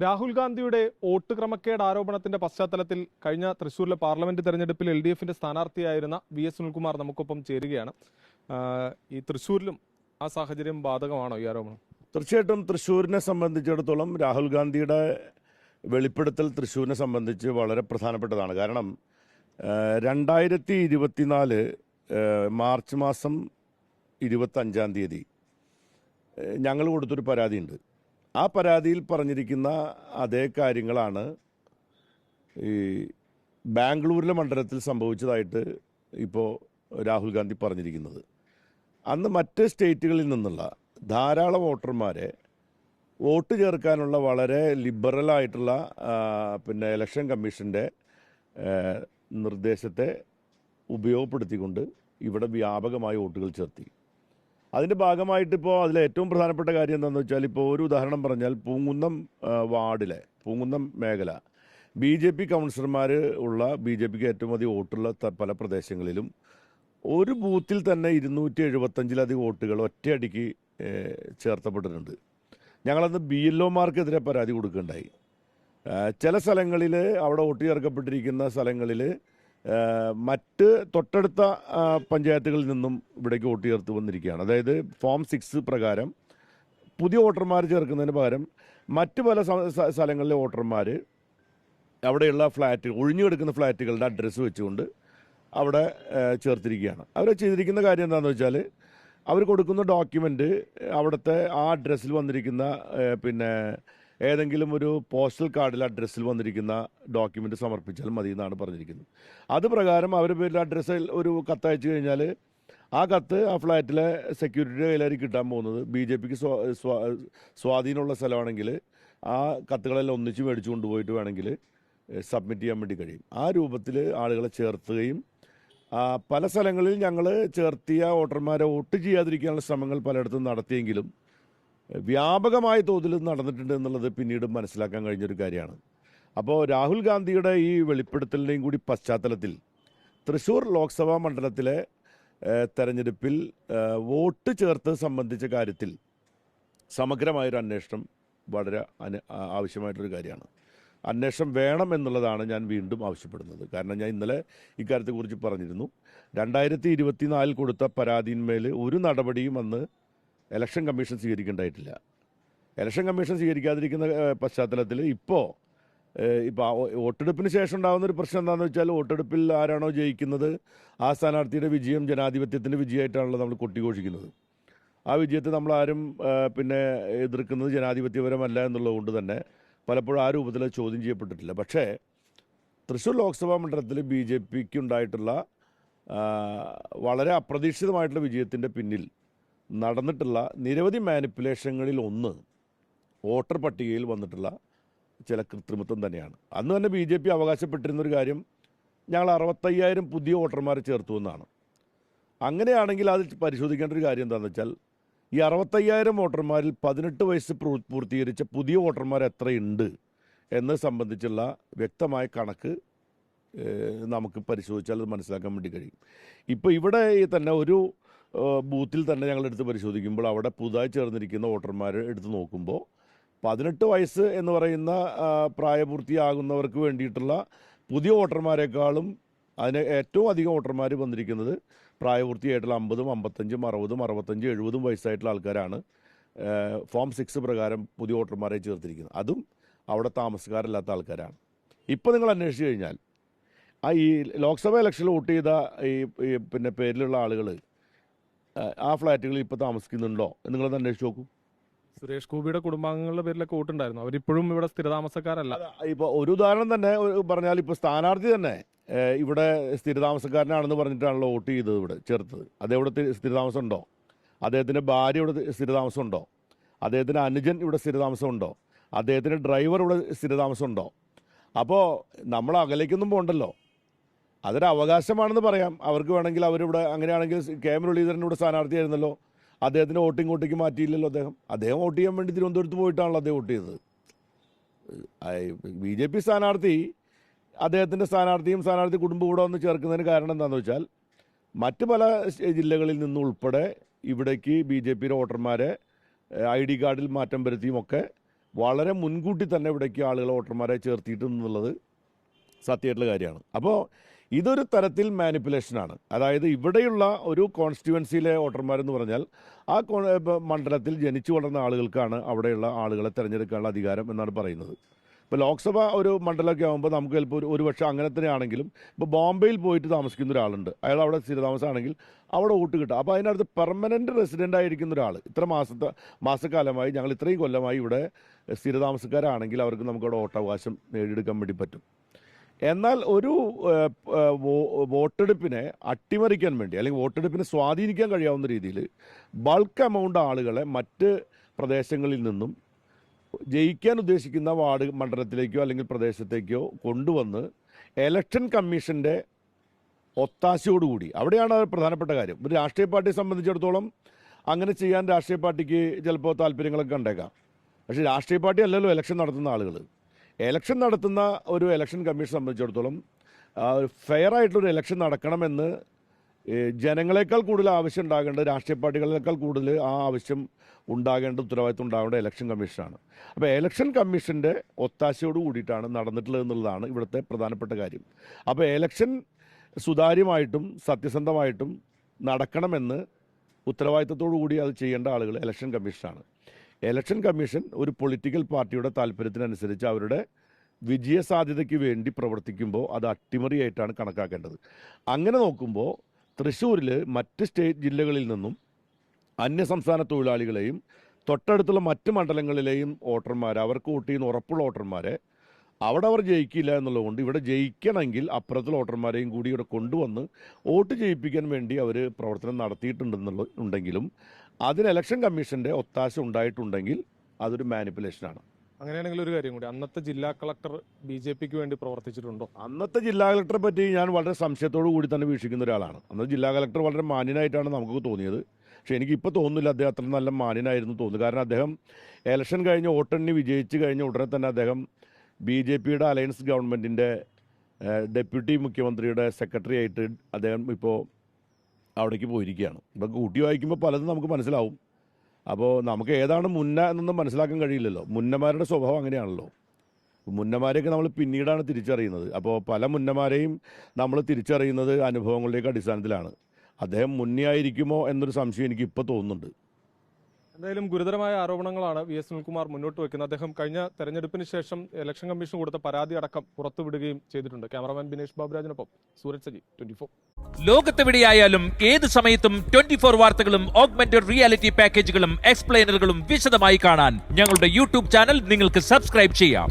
രാഹുൽ ഗാന്ധിയുടെ വോട്ട് ക്രമക്കേട് ആരോപണത്തിന്റെ പശ്ചാത്തലത്തിൽ കഴിഞ്ഞ തൃശൂരിലെ പാർലമെന്റ് തെരഞ്ഞെടുപ്പിൽ എൽ ഡി എഫിന്റെ സ്ഥാനാർത്ഥിയായിരുന്ന വി എസ് സുനിൽകുമാർ നമുക്കൊപ്പം ചേരുകയാണ്. ഈ തൃശൂരിലും ആ സാഹചര്യം ബാധകമാണോ ഈ ആരോപണം? തീർച്ചയായിട്ടും തൃശ്ശൂരിനെ സംബന്ധിച്ചിടത്തോളം രാഹുൽ ഗാന്ധിയുടെ വെളിപ്പെടുത്തൽ തൃശ്ശൂരിനെ സംബന്ധിച്ച് വളരെ പ്രധാനപ്പെട്ടതാണ്. കാരണം രണ്ടായിരത്തി ഇരുപത്തിനാല് മാർച്ച് മാസം ഇരുപത്തഞ്ചാം തീയതി ഞങ്ങൾ കൊടുത്തൊരു പരാതിയുണ്ട്. ആ പരാതിയിൽ പറഞ്ഞിരിക്കുന്ന അതേ കാര്യങ്ങളാണ് ഈ ബാംഗ്ലൂരിലെ മണ്ഡലത്തിൽ സംഭവിച്ചതായിട്ട് ഇപ്പോൾ രാഹുൽ ഗാന്ധി പറഞ്ഞിരിക്കുന്നത്. അന്ന് മറ്റ് സ്റ്റേറ്റുകളിൽ നിന്നുള്ള ധാരാളം വോട്ടർമാരെ വോട്ട് ചേർക്കാനുള്ള വളരെ ലിബറലായിട്ടുള്ള പിന്നെ ഇലക്ഷൻ കമ്മീഷന്റെ നിർദ്ദേശത്തെ ഉപയോഗപ്പെടുത്തിക്കൊണ്ട് ഇവിടെ വ്യാപകമായി വോട്ടുകൾ ചേർത്തി. അതിന്റെ ഭാഗമായിട്ട് ഇപ്പോൾ അതിലെ ഏറ്റവും പ്രധാനപ്പെട്ട കാര്യം എന്താണെന്ന് വെച്ചാൽ ഇപ്പോൾ ഒരു ഉദാഹരണം പറഞ്ഞാൽ പൂങ്കുന്നം വാർഡിലെ പൂങ്കുന്നം മേഖല. ബി ജെ പി കൗൺസിലർമാർ ഉള്ള ബി ജെ പിക്ക് ഏറ്റവും അധികം വോട്ടുള്ള പല പ്രദേശങ്ങളിലും ഒരു ബൂത്തിൽ തന്നെ ഇരുന്നൂറ്റി എഴുപത്തഞ്ചിലധികം വോട്ടുകൾ ഒറ്റയടിക്ക് ചേർത്തപ്പെട്ടിട്ടുണ്ട്. ഞങ്ങളന്ന് ബി എൽ ഒമാർക്കെതിരെ പരാതി കൊടുക്കുകയുണ്ടായി. ചില സ്ഥലങ്ങളിൽ അവിടെ വോട്ട് ചേർക്കപ്പെട്ടിരിക്കുന്ന സ്ഥലങ്ങളിൽ മറ്റ് തൊട്ടടുത്ത പഞ്ചായത്തുകളിൽ നിന്നും ഇവിടേക്ക് വോട്ട് ചേർത്ത് വന്നിരിക്കുകയാണ്. അതായത് ഫോം സിക്സ് പ്രകാരം പുതിയ വോട്ടർമാർ ചേർക്കുന്നതിന് പകരം മറ്റ് പല സ്ഥ- സ്ഥ- സ്ഥലങ്ങളിലെ വോട്ടർമാർ അവിടെയുള്ള ഫ്ലാറ്റ് ഒഴിഞ്ഞു കിടക്കുന്ന ഫ്ലാറ്റുകളുടെ അഡ്രസ്സ് വെച്ചുകൊണ്ട് അവിടെ ചേർത്തിരിക്കുകയാണ്. അവർ ചെയ്തിരിക്കുന്ന കാര്യം എന്താണെന്ന് വെച്ചാൽ അവർ കൊടുക്കുന്ന ഡോക്യുമെന്റ് അവിടുത്തെ ആ അഡ്രസ്സിൽ വന്നിരിക്കുന്ന പിന്നെ ഏതെങ്കിലും ഒരു പോസ്റ്റൽ കാർഡിൽ അഡ്രസ്സിൽ വന്നിരിക്കുന്ന ഡോക്യുമെന്റ് സമർപ്പിച്ചാൽ മതി എന്നാണ് പറഞ്ഞിരിക്കുന്നത്. അത് പ്രകാരം അവർ പേരിൽ അഡ്രസ്സിൽ ഒരു കത്ത് അയച്ചു കഴിഞ്ഞാൽ ആ കത്ത് ആ ഫ്ലാറ്റിലെ സെക്യൂരിറ്റിയുടെ കയ്യിലായിരിക്കും കിട്ടാൻ പോകുന്നത്. ബി ജെ പിക്ക് സ്വാധീനമുള്ള സ്ഥലമാണെങ്കിൽ ആ കത്തുകളെല്ലാം ഒന്നിച്ച് മേടിച്ചു കൊണ്ടുപോയിട്ട് വേണമെങ്കിൽ സബ്മിറ്റ് ചെയ്യാൻ വേണ്ടി കഴിയും. ആ രൂപത്തിൽ ആളുകളെ ചേർത്തുകയും പല സ്ഥലങ്ങളിൽ ഞങ്ങൾ ചേർത്തിയ വോട്ടർമാരെ വോട്ട് ചെയ്യാതിരിക്കാനുള്ള ശ്രമങ്ങൾ പലയിടത്തും നടത്തിയെങ്കിലും വ്യാപകമായ തോതിൽ നടന്നിട്ടുണ്ട് എന്നുള്ളത് പിന്നീട് മനസ്സിലാക്കാൻ കഴിഞ്ഞൊരു കാര്യമാണ്. അപ്പോൾ രാഹുൽ ഗാന്ധിയുടെ ഈ വെളിപ്പെടുത്തലിന്റെയും കൂടി പശ്ചാത്തലത്തിൽ തൃശ്ശൂർ ലോക്സഭാ മണ്ഡലത്തിലെ തെരഞ്ഞെടുപ്പിൽ വോട്ട് ചേർത്ത് സംബന്ധിച്ച കാര്യത്തിൽ സമഗ്രമായൊരു അന്വേഷണം വളരെ അന- ആവശ്യമായിട്ടൊരു കാര്യമാണ്. അന്വേഷണം വേണം എന്നുള്ളതാണ് ഞാൻ വീണ്ടും ആവശ്യപ്പെടുന്നത്. കാരണം ഞാൻ ഇന്നലെ ഇക്കാര്യത്തെക്കുറിച്ച് പറഞ്ഞിരുന്നു. രണ്ടായിരത്തി ഇരുപത്തിനാലിൽ കൊടുത്ത പരാതിന്മേൽ ഒരു നടപടിയും അന്ന് ഇലക്ഷൻ കമ്മീഷൻ സ്വീകരിക്കേണ്ടതായിട്ടില്ല ഇലക്ഷൻ കമ്മീഷൻ സ്വീകരിക്കാതിരിക്കുന്ന പശ്ചാത്തലത്തിൽ ഇപ്പോൾ ഇപ്പോൾ വോട്ടെടുപ്പിന് ശേഷം ഉണ്ടാകുന്ന ഒരു പ്രശ്നം എന്താണെന്ന് വെച്ചാൽ വോട്ടെടുപ്പിൽ ആരാണോ ജയിക്കുന്നത് ആ സ്ഥാനാർത്ഥിയുടെ വിജയം ജനാധിപത്യത്തിന്റെ വിജയമായിട്ടാണല്ലോ നമ്മൾ കൊട്ടിഘോഷിക്കുന്നത്. ആ വിജയത്തെ നമ്മൾ ആരും പിന്നെ എതിർക്കുന്നത് ജനാധിപത്യപരമല്ല എന്നുള്ളത് കൊണ്ട് തന്നെ പലപ്പോഴും ആ രൂപത്തിൽ ചോദ്യം ചെയ്യപ്പെട്ടിട്ടില്ല. പക്ഷേ തൃശ്ശൂർ ലോക്സഭാ മണ്ഡലത്തിൽ ബി ജെ പിക്ക് ഉണ്ടായിട്ടുള്ള വളരെ അപ്രതീക്ഷിതമായിട്ടുള്ള വിജയത്തിന്റെ പിന്നിൽ നടന്നിട്ടുള്ള നിരവധി മാനിപ്പുലേഷനുകളിൽ ഒന്ന് വോട്ടർ പട്ടികയിൽ വന്നിട്ടുള്ള ചില കൃത്രിമത്വം തന്നെയാണ്. അന്ന് തന്നെ ബി ജെ പി അവകാശപ്പെട്ടിരുന്നൊരു കാര്യം ഞങ്ങൾ അറുപത്തയ്യായിരം പുതിയ വോട്ടർമാരെ ചേർത്തു എന്നാണ്. അങ്ങനെയാണെങ്കിൽ അത് പരിശോധിക്കേണ്ട ഒരു കാര്യം എന്താണെന്ന് വെച്ചാൽ ഈ അറുപത്തയ്യായിരം വോട്ടർമാരിൽ പതിനെട്ട് വയസ്സ് പൂർത്തീകരിച്ച പുതിയ വോട്ടർമാർ എത്രയുണ്ട് എന്നത് സംബന്ധിച്ചുള്ള വ്യക്തമായ കണക്ക് നമുക്ക് പരിശോധിച്ചാൽ അത് മനസ്സിലാക്കാൻ വേണ്ടി കഴിയും. ഇപ്പോൾ ഇവിടെ തന്നെ ഒരു ബൂത്തിൽ തന്നെ ഞങ്ങൾ എടുത്ത് പരിശോധിക്കുമ്പോൾ അവിടെ പുതുതായി ചേർന്നിരിക്കുന്ന വോട്ടർമാർ എടുത്ത് നോക്കുമ്പോൾ പതിനെട്ട് വയസ്സ് എന്ന് പറയുന്ന പ്രായപൂർത്തിയാകുന്നവർക്ക് വേണ്ടിയിട്ടുള്ള പുതിയ വോട്ടർമാരെക്കാളും അതിന് ഏറ്റവും അധികം വോട്ടർമാർ വന്നിരിക്കുന്നത് പ്രായപൂർത്തിയായിട്ടുള്ള അമ്പതും അമ്പത്തഞ്ചും അറുപതും അറുപത്തഞ്ചും എഴുപതും വയസ്സായിട്ടുള്ള ആൾക്കാരാണ്. ഫോം സിക്സ് പ്രകാരം പുതിയ വോട്ടർമാരെ ചേർത്തിരിക്കുന്നത്. അതും അവിടെ താമസക്കാരല്ലാത്ത ആൾക്കാരാണ്. ഇപ്പോൾ നിങ്ങൾ അന്വേഷിച്ച് കഴിഞ്ഞാൽ ആ ഈ ലോക്സഭ ഇലക്ഷനിൽ വോട്ട് ചെയ്ത ഈ പിന്നെ പേരിലുള്ള ആളുകൾ ആ ഫ്ലാറ്റുകളിൽ ഇപ്പോൾ താമസിക്കുന്നുണ്ടോ എന്ന് നിങ്ങളൊന്ന് അന്വേഷിച്ച് നോക്കൂ. സുരേഷ് ഗോപിയുടെ കുടുംബാംഗങ്ങളുടെ പേരിലൊക്കെ വോട്ടുണ്ടായിരുന്നു. അവരിപ്പോഴും ഇവിടെ സ്ഥിരതാമസക്കാരല്ല. ഇപ്പോൾ ഒരു ഉദാഹരണം തന്നെ പറഞ്ഞാൽ ഇപ്പോൾ സ്ഥാനാർത്ഥി തന്നെ ഇവിടെ സ്ഥിരതാമസക്കാരനാണെന്ന് പറഞ്ഞിട്ടാണല്ലോ വോട്ട് ചെയ്തത് ഇവിടെ ചേർത്തത്. അദ്ദേഹം ഇവിടെ സ്ഥിരതാമസം ഉണ്ടോ അദ്ദേഹത്തിന്റെ ഭാര്യ ഇവിടെ സ്ഥിരതാമസം ഉണ്ടോ അദ്ദേഹത്തിന്റെ അനുജൻ ഇവിടെ സ്ഥിരതാമസം ഉണ്ടോ അദ്ദേഹത്തിന്റെ ഡ്രൈവർ ഇവിടെ സ്ഥിരതാമസം ഉണ്ടോ അപ്പോൾ നമ്മൾ അകലേക്കൊന്നും പോകണ്ടല്ലോ. അതൊരു അവകാശമാണെന്ന് പറയാം. അവർക്ക് വേണമെങ്കിൽ അവരിവിടെ അങ്ങനെയാണെങ്കിൽ കെ മുരളീധരൻ ഇവിടെ സ്ഥാനാർത്ഥിയായിരുന്നല്ലോ. അദ്ദേഹത്തിന് വോട്ട് ഇങ്ങോട്ടേക്ക് മാറ്റിയില്ലല്ലോ അദ്ദേഹം. അദ്ദേഹം വോട്ട് ചെയ്യാൻ വേണ്ടി തിരുവനന്തപുരത്ത് പോയിട്ടാണല്ലോ അദ്ദേഹം വോട്ട് ചെയ്തത്. ബി ജെ പി സ്ഥാനാർത്ഥി അദ്ദേഹത്തിന്റെ സ്ഥാനാർത്ഥിയും സ്ഥാനാർത്ഥി കുടുംബം കൂടെ ഒന്ന് ചേർക്കുന്നതിന് കാരണം എന്താണെന്ന് വെച്ചാൽ മറ്റ് പല ജില്ലകളിൽ നിന്ന് ഉൾപ്പെടെ ഇവിടേക്ക് ബി ജെ പിയുടെ വോട്ടർമാരെ ഐ ഡി കാർഡിൽ മാറ്റം വരുത്തിയും ഒക്കെ വളരെ മുൻകൂട്ടി തന്നെ ഇവിടേക്ക് ആളുകളെ വോട്ടർമാരെ ചേർത്തിയിട്ടുണ്ടെന്നുള്ളത് സത്യമായിട്ടുള്ള കാര്യമാണ്. അപ്പോൾ ഇതൊരു തരത്തിൽ മാനിപ്പുലേഷനാണ് അതായത് ഇവിടെയുള്ള ഒരു കോൺസ്റ്റിറ്റ്യുവൻസിയിലെ വോട്ടർമാരെന്ന് പറഞ്ഞാൽ ആ മണ്ഡലത്തിൽ ജനിച്ചു വളർന്ന ആളുകൾക്കാണ് അവിടെയുള്ള ആളുകളെ തിരഞ്ഞെടുക്കാനുള്ള അധികാരം എന്നാണ് പറയുന്നത്. ഇപ്പോൾ ലോക്സഭ ഒരു മണ്ഡലമൊക്കെ ആകുമ്പോൾ നമുക്ക് ചിലപ്പോൾ ഒരു ഒരു പക്ഷേ അങ്ങനെ തന്നെയാണെങ്കിലും ഇപ്പോൾ ബോംബെയിൽ പോയിട്ട് താമസിക്കുന്ന ഒരാളുണ്ട്. അയാൾ അവിടെ സ്ഥിരതാമസമാണെങ്കിൽ അവിടെ വോട്ട് കിട്ടും. അപ്പോൾ അതിനകത്ത് പെർമനന്റ് റെസിഡന്റ് ആയിരിക്കുന്ന ഒരാൾ ഇത്ര മാസത്തെ മാസക്കാലമായി ഞങ്ങൾ ഇത്രയും കൊല്ലമായി ഇവിടെ സ്ഥിരതാമസക്കാരാണെങ്കിൽ അവർക്ക് നമുക്ക് അവിടെ വോട്ടവകാശം നേടിയെടുക്കാൻ വേണ്ടി പറ്റും. എന്നാൽ ഒരു വോട്ടെടുപ്പിനെ അട്ടിമറിക്കാൻ വേണ്ടി അല്ലെങ്കിൽ വോട്ടെടുപ്പിനെ സ്വാധീനിക്കാൻ കഴിയാവുന്ന രീതിയിൽ ബൾക്ക് എമൗണ്ട് ആളുകളെ മറ്റ് പ്രദേശങ്ങളിൽ നിന്നും ജയിക്കാൻ ഉദ്ദേശിക്കുന്ന വാർഡ് മണ്ഡലത്തിലേക്കോ അല്ലെങ്കിൽ പ്രദേശത്തേക്കോ കൊണ്ടുവന്ന് എലക്ഷൻ കമ്മീഷന്റെ ഒത്താശയോടുകൂടി. അവിടെയാണ് പ്രധാനപ്പെട്ട കാര്യം. ഒരു രാഷ്ട്രീയ പാർട്ടിയെ സംബന്ധിച്ചിടത്തോളം അങ്ങനെ ചെയ്യാൻ രാഷ്ട്രീയ പാർട്ടിക്ക് ചിലപ്പോൾ താല്പര്യങ്ങളൊക്കെ ഉണ്ടേക്കാം പക്ഷേ രാഷ്ട്രീയ പാർട്ടി അല്ലല്ലോ ഇലക്ഷൻ നടത്തുന്ന ആളുകൾ ഇലക്ഷൻ നടത്തുന്ന ഒരു എലക്ഷൻ കമ്മീഷൻ സംബന്ധിച്ചിടത്തോളം ഫെയർ ആയിട്ടൊരു ഇലക്ഷൻ നടക്കണമെന്ന് ജനങ്ങളെക്കാൾ കൂടുതൽ ആവശ്യം ഉണ്ടാകേണ്ടത് രാഷ്ട്രീയ പാർട്ടികളെക്കാൾ കൂടുതൽ ആ ആവശ്യം ഉണ്ടാകേണ്ട ഉത്തരവാദിത്വം ഉണ്ടാകേണ്ട ഇലക്ഷൻ കമ്മീഷനാണ് അപ്പോൾ ഇലക്ഷൻ കമ്മീഷന്റെ ഒത്താശയോട് കൂടിയിട്ടാണ് നടന്നിട്ടുള്ളത് എന്നുള്ളതാണ് ഇവിടുത്തെ പ്രധാനപ്പെട്ട കാര്യം. അപ്പോൾ ഇലക്ഷൻ സുതാര്യമായിട്ടും സത്യസന്ധമായിട്ടും നടക്കണമെന്ന് ഉത്തരവാദിത്തത്തോടു കൂടി അത് ചെയ്യേണ്ട ആളുകൾ ഇലക്ഷൻ കമ്മീഷനാണ് ഇലക്ഷൻ കമ്മീഷൻ ഒരു പൊളിറ്റിക്കൽ പാർട്ടിയുടെ താല്പര്യത്തിനനുസരിച്ച് അവരുടെ വിജയസാധ്യതയ്ക്ക് വേണ്ടി പ്രവർത്തിക്കുമ്പോൾ അത് അട്ടിമറിയായിട്ടാണ് കണക്കാക്കേണ്ടത്. അങ്ങനെ നോക്കുമ്പോൾ തൃശ്ശൂരിൽ മറ്റ് സ്റ്റേറ്റ് ജില്ലകളിൽ നിന്നും അന്യ അന്യസംസ്ഥാന തൊഴിലാളികളെയും തൊട്ടടുത്തുള്ള മറ്റ് മണ്ഡലങ്ങളിലെയും വോട്ടർമാർ അവർക്ക് വോട്ട് ചെയ്യുന്ന ഉറപ്പുള്ള വോട്ടർമാരെ അവിടെ അവർ ജയിക്കില്ല എന്നുള്ളതുകൊണ്ട് ഇവിടെ ജയിക്കണമെങ്കിൽ അപ്പുറത്തുള്ള വോട്ടർമാരെയും കൂടി ഇവിടെ കൊണ്ടുവന്ന് വോട്ട് ചെയ്യിപ്പിക്കാൻ വേണ്ടി അവർ പ്രവർത്തനം നടത്തിയിട്ടുണ്ടെന്നുള്ള ഉണ്ടെങ്കിലും അതിന് ഇലക്ഷൻ കമ്മീഷന്റെ ഒത്താശ ഉണ്ടായിട്ടുണ്ടെങ്കിൽ അതൊരു മാനിപ്പുലേഷനാണ് അങ്ങനെയാണെങ്കിൽ ഒരു കാര്യം കൂടി അന്നത്തെ ജില്ലാ കളക്ടർ ബി ജെ പിക്ക് വേണ്ടി പ്രവർത്തിച്ചിട്ടുണ്ടോ? അന്നത്തെ ജില്ലാ കളക്ടറെ പറ്റി ഞാൻ വളരെ സംശയത്തോടു കൂടി തന്നെ വീക്ഷിക്കുന്ന ഒരാളാണ്. അന്നത്തെ ജില്ലാ കളക്ടർ വളരെ മാന്യനായിട്ടാണ് നമുക്ക് തോന്നിയത്. പക്ഷേ എനിക്കിപ്പോൾ തോന്നുന്നില്ല അദ്ദേഹം അത്ര നല്ല മാന്യനായിരുന്നു തോന്നുന്നു. കാരണം അദ്ദേഹം ഇലക്ഷൻ കഴിഞ്ഞ് വോട്ടെണ്ണി വിജയിച്ച് കഴിഞ്ഞ ഉടനെ തന്നെ അദ്ദേഹം ബി ജെ പിയുടെ അലയൻസ് ഗവൺമെന്റിന്റെ ഡെപ്യൂട്ടി മുഖ്യമന്ത്രിയുടെ സെക്രട്ടറി ആയിട്ട് അദ്ദേഹം ഇപ്പോൾ അവിടേക്ക് പോയിരിക്കുകയാണ്. ഇപ്പം കൂട്ടി വായിക്കുമ്പോൾ പലതും നമുക്ക് മനസ്സിലാവും. അപ്പോൾ നമുക്ക് ഏതാണ് മുന്ന എന്നൊന്നും മനസ്സിലാക്കാൻ കഴിയില്ലല്ലോ. മുന്നമാരുടെ സ്വഭാവം അങ്ങനെയാണല്ലോ. മുന്നമാരെയൊക്കെ നമ്മൾ പിന്നീടാണ് തിരിച്ചറിയുന്നത്. അപ്പോൾ പല മുന്നമാരെയും നമ്മൾ തിരിച്ചറിയുന്നത് അനുഭവങ്ങളുടെയൊക്കെ അടിസ്ഥാനത്തിലാണ്. അദ്ദേഹം മുന്നേ ആയിരിക്കുമോ എന്നൊരു സംശയം എനിക്ക് ഇപ്പോൾ തോന്നുന്നുണ്ട്. എന്തായാലും ഗുരുതരമായ ആരോപണങ്ങളാണ് വി എസ് സുനിൽകുമാർ മുന്നോട്ട് വെക്കുന്നത്. അദ്ദേഹം കഴിഞ്ഞ തെരഞ്ഞെടുപ്പിന് ശേഷം ഇലക്ഷൻ കമ്മീഷൻ കൊടുത്ത പരാതി അടക്കം പുറത്തുവിടുകയും ചെയ്തിട്ടുണ്ട്. ക്യാമറമാൻ ബിനേഷ് ബാബുരാജിനൊപ്പം സൂരജ് സജി ട്വന്റി ഫോർ. ലോകത്തെവിടെയായാലും ഏത് സമയത്തും ട്വന്റി ഫോർ വാർത്തകളും ഓഗ്മെന്റഡ് റിയാലിറ്റി പാക്കേജുകളും എക്സ്പ്ലെയിനറുകളും വിശദമായി കാണാൻ ഞങ്ങളുടെ യൂട്യൂബ് ചാനൽ നിങ്ങൾക്ക് സബ്സ്ക്രൈബ് ചെയ്യാം.